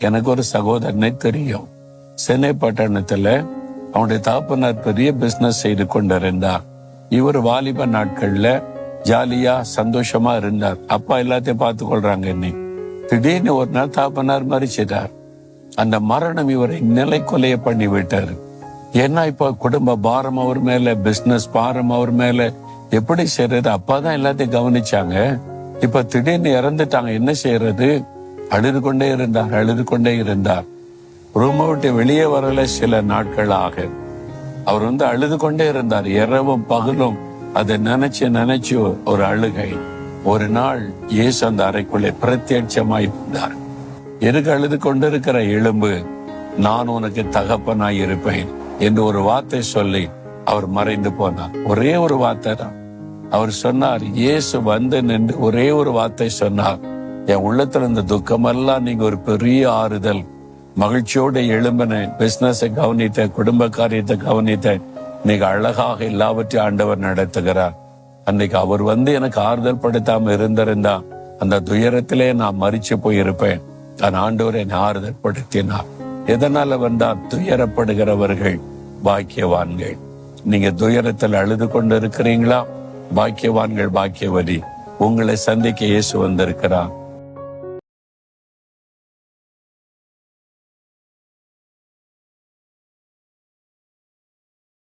எனக்கு ஒரு சகோதரனை தெரியும். சென்னை பட்டணத்துல அவனுடைய தாப்பனார் பெரிய பிசினஸ் செய்து கொண்டிருந்தார். இவர் வாலிப நாட்கள்ல ஜாலியா சந்தோஷமா இருந்தார். அப்பா எல்லாத்தையும் பார்த்து கொள்றாங்க என்னை. திடீர்னு ஒரு நாள் தாப்பனார் மறிச்சிட்டார் அந்த மரணம் இவரை நிலை கொலைய பண்ணி விட்டாரு ஏன்னா இப்ப குடும்ப பாரம் அவர் மேல பிசினஸ் பாரம் அவர் மேல எப்படி செய்யறது அப்பா தான் எல்லாத்தையும் கவனிச்சாங்க. இப்ப திடீர்னு இறந்துட்டாங்க. என்ன செய்யறது? அழுது கொண்டே இருந்தார் அழுது கொண்டே இருந்தார். ரூமை விட்டு வெளியே வரல சில நாட்களாக. அவர் வந்து அழுது கொண்டே இருந்தார் இரவும் பகலும். அதை நினைச்சு நினைச்சு ஒரு அழுகை. ஒரு நாள் இயேசு அந்த அறைக்குள்ளே பிரத்யட்சமாய் இருந்தார் எதுக்கு அழுது கொண்டிருக்கிற எலும்பு? நான் உனக்கு தகப்பனாய் இருப்பேன் என்று ஒரு வார்த்தை சொல்லி அவர் மறைந்து போனார். ஒரே ஒரு வார்த்தை தான் அவர் சொன்னார் இயேசு வந்து நின்று ஒரே ஒரு வார்த்தை சொன்னார். என் உள்ளத்துல இருந்த துக்கமெல்லாம் நீங்க ஒரு பெரிய ஆறுதல். மகிழ்ச்சியோட எழும்பினேன் பிசினஸை கவனித்தேன் குடும்ப காரியத்தை கவனித்தேன். இன்னைக்கு அழகாக எல்லாவற்றையும் ஆண்டவர் நடத்துகிறார். அன்னைக்கு அவர் வந்து எனக்கு ஆறுதல் படுத்தாம இருந்திருந்தா அந்த துயரத்திலே நான் மறிச்சு போயிருப்பேன். நான் ஆண்டவர் என்னை ஆறுதல் படுத்தினார். எதனால வந்தால் துயரப்படுகிறவர்கள் பாக்கியவான்கள். நீங்க துயரத்தில் அழுது கொண்டு இருக்கிறீங்களா பாக்கியவான்கள் பாக்கியவதி உங்களை சந்திக்க இயேசு வந்திருக்கிறார்.